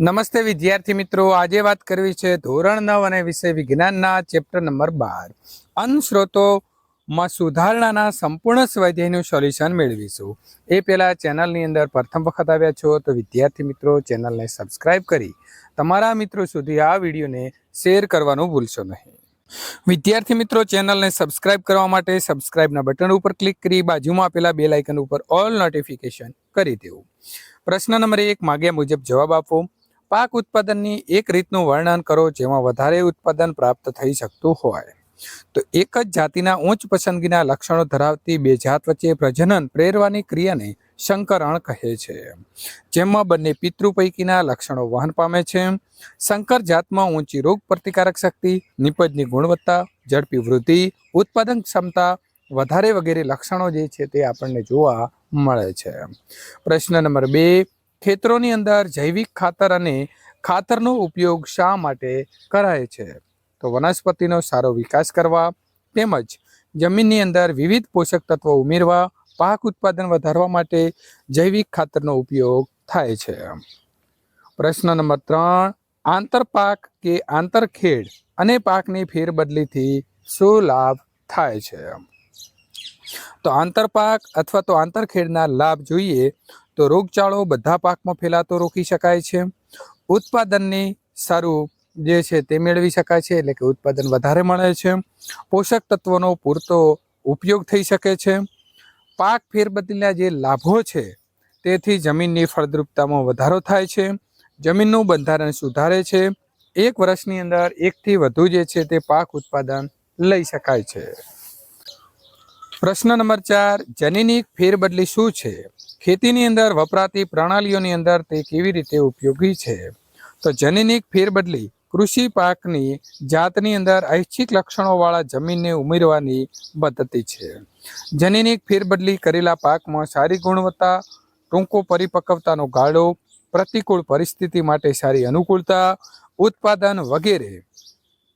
નમસ્તે વિદ્યાર્થી મિત્રો, આજે વાત કરવી છે ધોરણ નવ અને વિષય વિજ્ઞાનના ચેપ્ટર નંબર બાર. અનસ્રોતોમાં સુધારણાના સંપૂર્ણ સ્વાધ્યાયનું સોલ્યુશન મેળવીશું. એ પહેલાં ચેનલની અંદર પ્રથમ વખત આવ્યા છો તો વિદ્યાર્થી મિત્રો, ચેનલને સબસ્ક્રાઇબ કરી તમારા મિત્રો સુધી આ વિડીયોને શેર કરવાનું ભૂલશો નહીં. વિદ્યાર્થી મિત્રો, ચેનલને સબસ્ક્રાઇબ કરવા માટે સબસ્ક્રાઇબના બટન ઉપર ક્લિક કરી બાજુમાં આપેલા બેલ આઇકન ઉપર ઓલ નોટિફિકેશન કરી દેવું. પ્રશ્ન નંબર એક, માગ્યા મુજબ જવાબ આપો. પાક ઉત્પાદનની એક રીતનું વર્ણન કરો જેમાં વધારે ઉત્પાદન પ્રાપ્ત થઈ શકતું હોય. તો એક જ જાતિના ઉચ્ચ પસંદગીના લક્ષણો ધરાવતી બે જાત વચ્ચે પ્રજનન, પ્રેરવાની ક્રિયાને સંકરણ કહે છે. જેમાં બંને પિતૃ પૈકીના લક્ષણો વહન પામે છે. સંકર જાતમાં ઊંચી રોગ પ્રતિકારક શક્તિ, નિપજની ગુણવત્તા, ઝડપી વૃદ્ધિ, ઉત્પાદન ક્ષમતા, વધારે વગેરે લક્ષણો જે છે તે આપણને જોવા મળે છે. પ્રશ્ન નંબર બે ખેતરોની અંદર જૈવિક ખાતર અને ખાતરનો ઉપયોગ શા માટે કરાય છે? તો વનસ્પતિનો સારો વિકાસ કરવા તેમજ જમીનની અંદર વિવિધ પોષક તત્વો ઉમેરવા, પાક ઉત્પાદન વધારવા માટે જૈવિક ખાતરનો ઉપયોગ થાય છે. પ્રશ્ન નંબર ત્રણ, આંતરપાક કે આંતરખેડ અને પાકની ફેરબદલીથી શું લાભ થાય છે? તો આંતરપાક અથવા તો આંતરખેડના લાભ જોઈએ તો રોગચાળો બધા પાકમાં ફેલાતો રોકી શકાય છે. ઉત્પાદનની સારું જે છે તે મેળવી શકાય છે એટલે કે ઉત્પાદન વધારે મળે છે. પોષક તત્વોનો પૂરતો ઉપયોગ થઈ શકે છે. પાક ફેરબદલીના જે લાભો છે તેથી જમીનની ફળદ્રુપતામાં વધારો થાય છે. જમીનનું બંધારણ સુધારે છે. એક વર્ષની અંદર એકથી વધુ જે છે તે પાક ઉત્પાદન લઈ શકાય છે. પ્રશ્ન નંબર ચાર જનીનિક ફેરબદલી શું છે? ખેતીની અંદર વપરાતી પ્રણાલીઓની અંદર તે કેવી રીતે ઉપયોગી છે? તો જનીનિક ફેરબદલી કૃષિ પાકની જાતની અંદર ઐચ્છિક લક્ષણોવાળા જમીનને ઉમેરવાની પદ્ધતિ છે. જનીનિક ફેરબદલી કરેલા પાકમાં સારી ગુણવત્તા, ટૂંકો પરિપક્વતાનો ગાળો, પ્રતિકૂળ પરિસ્થિતિ માટે સારી અનુકૂળતા, ઉત્પાદન વગેરે.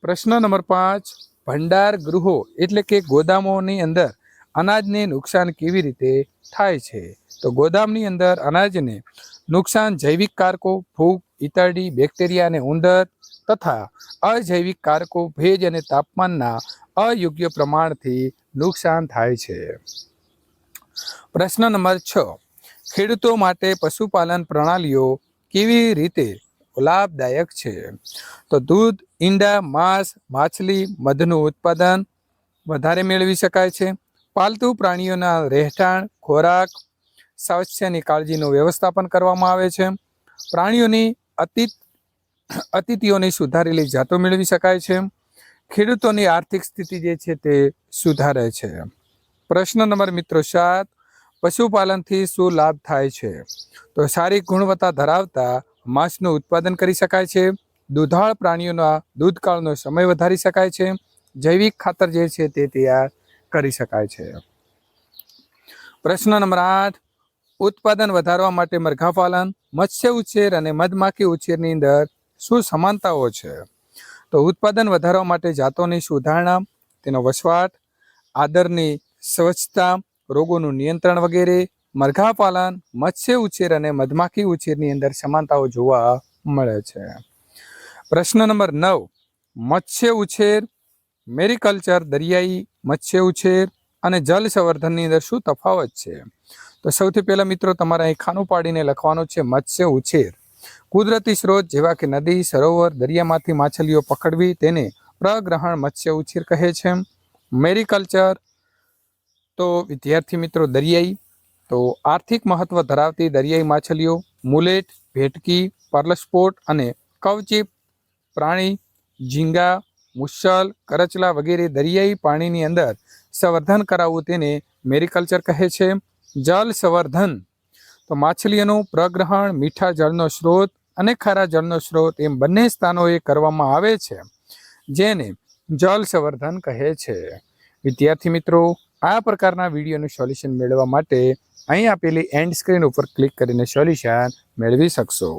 પ્રશ્ન નંબર પાંચ, ભંડાર ગૃહો એટલે કે ગોદામોની અંદર અનાજને નુકસાન કેવી રીતે થાય છે? તો ગોદામની અંદર અનાજને નુકસાન જૈવિક કારકો ફૂગ ઇતરડી બેક્ટેરિયા અને ઉંદર તથા અજૈવિક કારકો, ભેજ અને તાપમાનના અયોગ્ય પ્રમાણથી નુકસાન થાય છે. પ્રશ્ન નંબર છ. ખેડૂતો માટે પશુપાલન પ્રણાલીઓ કેવી રીતે લાભદાયક છે? તો દૂધ, ઈંડા, માંસ, માછલી, મધનું ઉત્પાદન વધારે મેળવી શકાય છે. પાલતુ પ્રાણીઓના રહેઠાણ, ખોરાક, સ્વાસ્થ્યની કાળજીનું વ્યવસ્થાપન કરવામાં આવે છે. પ્રાણીઓની અતિત, અતિથિઓની સુધારેલી જાતો મેળવી શકાય છે. ખેડૂતોની આર્થિક સ્થિતિ જે છે તે સુધારે છે. પ્રશ્ન નંબર મિત્રો સાત, પશુપાલનથી શું લાભ થાય છે? તો સારી ગુણવત્તા ધરાવતા માંસનું ઉત્પાદન કરી શકાય છે. દુધાળ પ્રાણીઓના દૂધકાળનો સમય વધારી શકાય છે. જૈવિક ખાતર જે છે તે તૈયાર કરી શકાય છે. પ્રશ્ન નંબર આઠ. ઉત્પાદન વધારવા માટે મરઘા પાલન મત્સ્ય ઉછેર અને મધમાખી ઉછેરની અંદર શું સમાનતાઓ છે? તો ઉત્પાદન વધારવા માટે જાતોની સુધારણા, તેનો વસવાટ, આદરની સ્વચ્છતા, રોગોનું નિયંત્રણ વગેરે મરઘા પાલન મત્સ્ય ઉછેર અને મધમાખી ઉછેરની અંદર સમાનતાઓ જોવા મળે છે. પ્રશ્ન નંબર નવ. મત્સ્ય ઉછેર મેરીકલ્ચર, દરિયાઈ, મત્સ્ય ઉછેર અને જલ સંવર્ધનની અંદર શું તફાવત છે? તો સૌથી પહેલા મિત્રો, તમારે અહીં ખાનું પાડીને લખવાનું છે મત્સ્ય ઉછેર. કુદરતી સ્ત્રોત જેવા કે નદી, સરોવર, દરિયામાંથી માછલીઓ પકડવી તેને પ્રગ્રહણ મત્સ્ય ઉછેર કહે છે. મેરીકલ્ચર તો વિદ્યાર્થી મિત્રો, દરિયાઈ. તો આર્થિક મહત્વ ધરાવતી દરિયાઈ માછલીઓ, મુલેટ, ભેટકી પર્લસ્પોટ અને કવચી પ્રાણી, ઝીંગા મુસલ કરચલા વગેરે દરિયાઈ પાણીની અંદર સંવર્ધન કરાવવું તેને મેરીકલ્ચર કહે છે. જળ સંવર્ધન. તો માછલીઓનું પ્રગ્રહણ, મીઠા જળનો સ્ત્રોત અને ખારા જળનો સ્ત્રોત એમ બંને સ્થાનોએ કરવામાં આવે છે, જેને જલ સંવર્ધન કહે છે. વિદ્યાર્થી મિત્રો, આ પ્રકારના વિડીયોનું સોલ્યુશન મેળવવા માટે અહીં આપેલી એન્ડ સ્ક્રીન ઉપર ક્લિક કરીને સોલ્યુશન મેળવી શકશો.